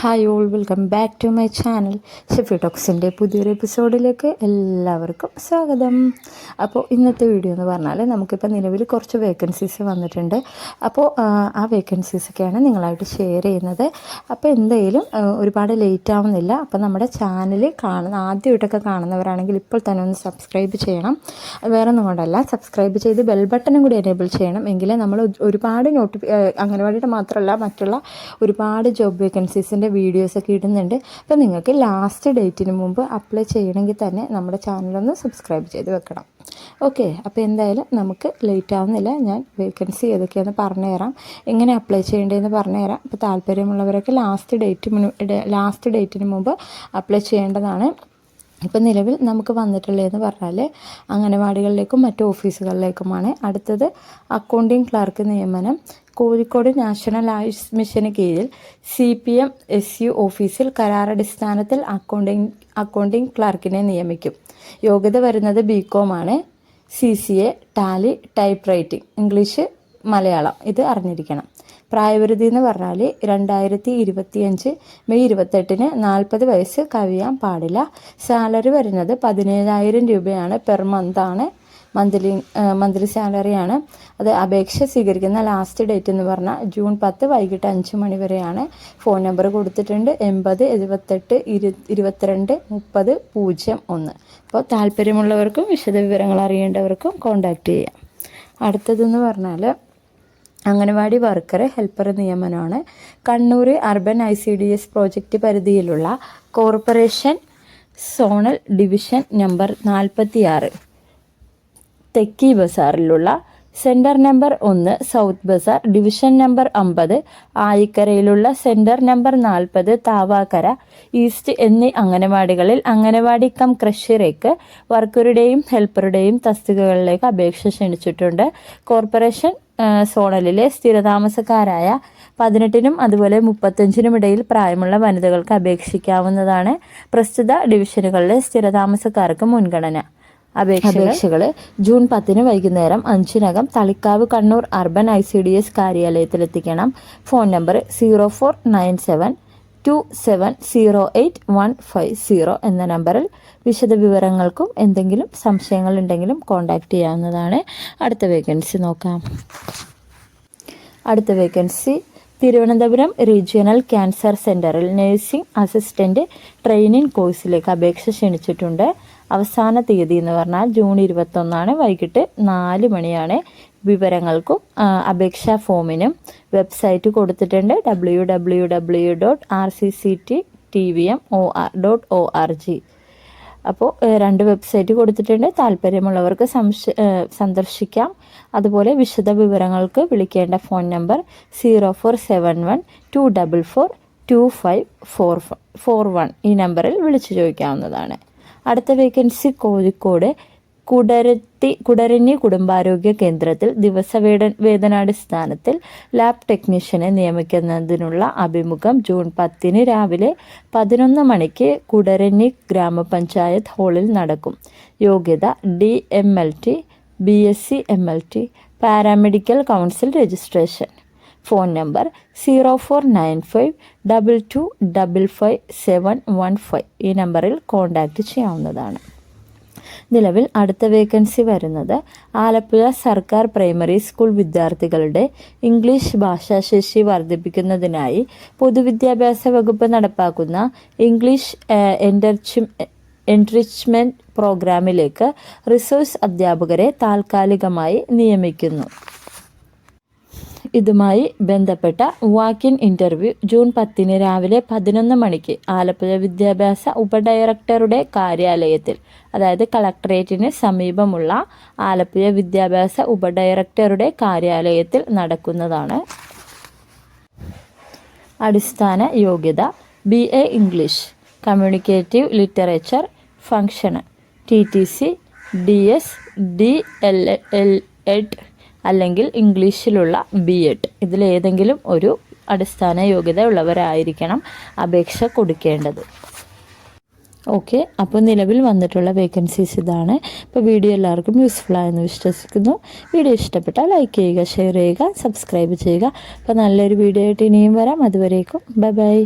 Hi all welcome back to my channel Shefi ടോക്സിന്റെ പുതിയൊരു എപ്പിസോഡിലേക്ക് എല്ലാവർക്കും സ്വാഗതം. അപ്പോൾ ഇന്നത്തെ വീഡിയോ എന്ന് പറഞ്ഞാൽ നമുക്കിപ്പോൾ നിലവിൽ കുറച്ച് വേക്കൻസീസ് വന്നിട്ടുണ്ട്. അപ്പോൾ ആ, വേക്കൻസീസൊക്കെയാണ് നിങ്ങളായിട്ട് ഷെയർ ചെയ്യുന്നത്. അപ്പോൾ എന്തായാലും ഒരുപാട് ലേറ്റ് ആവുന്നില്ല. അപ്പോൾ നമ്മുടെ ചാനൽ കാണുന്ന ആദ്യമായിട്ടൊക്കെ കാണുന്നവരാണെങ്കിൽ ഇപ്പോൾ തന്നെ ഒന്ന് സബ്സ്ക്രൈബ് ചെയ്യണം. വേറെ ഒന്നും കൊണ്ടല്ല സബ്സ്ക്രൈബ് ചെയ്ത് ബെൽ ബട്ടണും കൂടി എനേബിൾ ചെയ്യണം. എങ്കിലേ നമ്മൾ ഒരുപാട് നോട്ടിഫി അംഗനവാടിയുടെ മാത്രമല്ല മറ്റുള്ള ഒരുപാട് ജോബ് വേക്കൻസീസിന്റെ വീഡിയോസൊക്കെ ഇടുന്നുണ്ട്. അപ്പോൾ നിങ്ങൾക്ക് ലാസ്റ്റ് ഡേറ്റിന് മുമ്പ് അപ്ലൈ ചെയ്യണമെങ്കിൽ തന്നെ നമ്മുടെ ചാനലൊന്ന് സബ്സ്ക്രൈബ് ചെയ്ത് വെക്കണം. ഓക്കെ അപ്പോൾ എന്തായാലും നമുക്ക് ലേറ്റ് ആവുന്നില്ല. ഞാൻ വേക്കൻസി ഏതൊക്കെയാണെന്ന് പറഞ്ഞുതരാം എങ്ങനെ അപ്ലൈ ചെയ്യേണ്ടതെന്ന് പറഞ്ഞുതരാം അപ്പോൾ താല്പര്യമുള്ളവരൊക്കെ ലാസ്റ്റ് ഡേറ്റ് ലാസ്റ്റ് ഡേറ്റിന് മുമ്പ് അപ്ലൈ ചെയ്യേണ്ടതാണ്. ഇപ്പം നിലവിൽ നമുക്ക് വന്നിട്ടുള്ളതെന്ന് പറഞ്ഞാൽ അംഗനവാടികളിലേക്കും മറ്റു ഓഫീസുകളിലേക്കുമാണ്. അടുത്തത് അക്കൗണ്ടിംഗ് ക്ലർക്ക് നിയമനം. കോഴിക്കോട് നാഷണൽ ആയുഷ് മിഷന് കീഴിൽ C P M S U ഓഫീസിൽ കരാറടിസ്ഥാനത്തിൽ അക്കൗണ്ടിംഗ് അക്കൗണ്ടിംഗ് ക്ലർക്കിനെ നിയമിക്കും. യോഗ്യത വരുന്നത് ബി കോം ആണ്. C C A Tally type writing English Malayalam. ഇത് അറിഞ്ഞിരിക്കണം. പ്രായപരിധി എന്ന് പറഞ്ഞാൽ രണ്ടായിരത്തി ഇരുപത്തിയഞ്ച് മെയ് ഇരുപത്തെട്ടിന് നാൽപ്പത് വയസ്സ് കവിയാൻ പാടില്ല. സാലറി വരുന്നത് പതിനേഴായിരം രൂപയാണ് പെർ മന്താണ് മന്ത്ലി മന്ത്ലി സാലറിയാണ് അത് അപേക്ഷ സ്വീകരിക്കുന്ന ലാസ്റ്റ് ഡേറ്റ് എന്ന് പറഞ്ഞാൽ ജൂൺ പത്ത് വൈകിട്ട് അഞ്ച് മണി വരെയാണ്. ഫോൺ നമ്പർ കൊടുത്തിട്ടുണ്ട് എൺപത് എഴുപത്തെട്ട് ഇരു ഇരുപത്തിരണ്ട് മുപ്പത് പൂജ്യം ഒന്ന്. അപ്പോൾ താല്പര്യമുള്ളവർക്കും വിശദവിവരങ്ങൾ അറിയേണ്ടവർക്കും കോൺടാക്റ്റ് ചെയ്യാം. അടുത്തതെന്ന് പറഞ്ഞാൽ anganwadi worker helper നിയമനമാണ് Kannur urban I C D S project പരിധിയിലുള്ള കോർപ്പറേഷൻ സോണൽ ഡിവിഷൻ നമ്പർ നാൽപ്പത്തിയാറ്. തെക്കി ബസാറിലുള്ള സെന്റർ നമ്പർ ഒന്ന് സൗത്ത് ബസാർ ഡിവിഷൻ നമ്പർ അമ്പത് ആയിക്കരയിലുള്ള സെന്റർ നമ്പർ നാൽപ്പത് താവാക്കര ഈസ്റ്റ് എന്നീ അംഗനവാടികളിൽ അംഗനവാടി കം ക്രഷറേക്ക് വർക്കറുടെയും ഹെൽപ്പറുടെയും തസ്തികകളിലേക്ക് അപേക്ഷ ക്ഷണിച്ചിട്ടുണ്ട്. കോർപ്പറേഷൻ സോണലിലെ സ്ഥിരതാമസക്കാരായ പതിനെട്ടിനും അതുപോലെ മുപ്പത്തഞ്ചിനും ഇടയിൽ പ്രായമുള്ള വനിതകൾക്ക് അപേക്ഷിക്കാവുന്നതാണ് പ്രസ്തുത ഡിവിഷനുകളിലെ സ്ഥിരതാമസക്കാർക്ക് മുൻഗണന. അപേക്ഷകൾ ജൂൺ പത്തിന് വൈകുന്നേരം അഞ്ചിനകം Thalikkavu Kannur urban I C D S കാര്യാലയത്തിലെത്തിക്കണം. Phone number zero four nine seven two seven zero eight one five zero എന്ന നമ്പറിൽ വിശദവിവരങ്ങൾക്കും എന്തെങ്കിലും സംശയങ്ങളുണ്ടെങ്കിലും കോൺടാക്റ്റ് ചെയ്യാവുന്നതാണ്. അടുത്ത വേക്കൻസി നോക്കാം. അടുത്ത വേക്കൻസി തിരുവനന്തപുരം റീജിയണൽ ക്യാൻസർ സെന്ററിൽ നഴ്സിംഗ് അസിസ്റ്റന്റ് ട്രെയിനിങ് കോഴ്സിലേക്ക് അപേക്ഷ ക്ഷണിച്ചിട്ടുണ്ട്. അവസാന തീയതി എന്ന് പറഞ്ഞാൽ ജൂൺ ഇരുപത്തൊന്നാണ്. വൈകിട്ട് നാല് മണിയാണ് വിവരങ്ങൾക്കും അപേക്ഷാ ഫോമിനും. വെബ്സൈറ്റ് കൊടുത്തിട്ടുണ്ട് W W W dot R C C T T V M O R dot O R G അപ്പോൾ രണ്ട് വെബ്സൈറ്റ് കൊടുത്തിട്ടുണ്ട്. താല്പര്യമുള്ളവർക്ക് സംശ സന്ദർശിക്കാം. അതുപോലെ വിശദ വിവരങ്ങൾക്ക് വിളിക്കേണ്ട phone number zero four seven one two double four two five four four one ഈ നമ്പറിൽ വിളിച്ചു ചോദിക്കാവുന്നതാണ്. അടുത്ത വേക്കൻസി കോഴിക്കോട് കുടരത്തി കുടരഞ്ഞി കുടുംബാരോഗ്യ കേന്ദ്രത്തിൽ ദിവസവേത വേതനാടിസ്ഥാനത്തിൽ ലാബ് ടെക്നീഷ്യനെ നിയമിക്കുന്നതിനുള്ള അഭിമുഖം ജൂൺ പത്തിന് രാവിലെ പതിനൊന്ന് മണിക്ക് കുടരഞ്ഞി ഗ്രാമപഞ്ചായത്ത് ഹാളിൽ നടക്കും. യോഗ്യത D M L T B S C M L T paramedical council registration. Phone number zero four nine five double two double five seven one five ഈ നമ്പറിൽ കോൺടാക്റ്റ് ചെയ്യാവുന്നതാണ്. നിലവിൽ അടുത്ത വേക്കൻസി വരുന്നത് ആലപ്പുഴ സർക്കാർ പ്രൈമറി സ്കൂൾ വിദ്യാർത്ഥികളുടെ ഇംഗ്ലീഷ് ഭാഷാശേഷി വർദ്ധിപ്പിക്കുന്നതിനായി പൊതുവിദ്യാഭ്യാസ വകുപ്പ് നടപ്പാക്കുന്ന ഇംഗ്ലീഷ് എന്റർച്ച് എൻറിച്ച്മെന്റ് പ്രോഗ്രാമിലേക്ക് റിസോഴ്സ് അധ്യാപകരെ താൽക്കാലികമായി നിയമിക്കുന്നു. ഇതുമായി ബന്ധപ്പെട്ട വാക്കിൻ ഇന്റർവ്യൂ ജൂൺ പത്തിന് രാവിലെ പതിനൊന്ന് മണിക്ക് ആലപ്പുഴ വിദ്യാഭ്യാസ ഉപഡയറക്ടറുടെ കാര്യാലയത്തിൽ അതായത് കളക്ടറേറ്റിന് സമീപമുള്ള ആലപ്പുഴ വിദ്യാഭ്യാസ ഉപഡയറക്ടറുടെ കാര്യാലയത്തിൽ നടക്കുന്നതാണ്. അടിസ്ഥാന യോഗ്യത B A English communicative literature function T T C D S D L L Ed അല്ലെങ്കിൽ ഇംഗ്ലീഷിലുള്ള ബി എഡ് ഇതിലേതെങ്കിലും ഒരു അടിസ്ഥാന യോഗ്യത ഉള്ളവരായിരിക്കണം അപേക്ഷ കൊടുക്കേണ്ടത്. ഓക്കെ അപ്പോൾ നിലവിൽ വന്നിട്ടുള്ള വേക്കൻസീസ് ഇതാണ്. ഇപ്പോൾ വീഡിയോ എല്ലാവർക്കും യൂസ്ഫുൾ ആയെന്ന് വിശ്വസിക്കുന്നു. വീഡിയോ ഇഷ്ടപ്പെട്ടാൽ ലൈക്ക് ചെയ്യുക ഷെയർ ചെയ്യുക സബ്സ്ക്രൈബ് ചെയ്യുക. അപ്പോൾ നല്ലൊരു വീഡിയോ ആയിട്ട് ഇനിയും വരാം. അതുവരേക്കും ബൈ ബൈ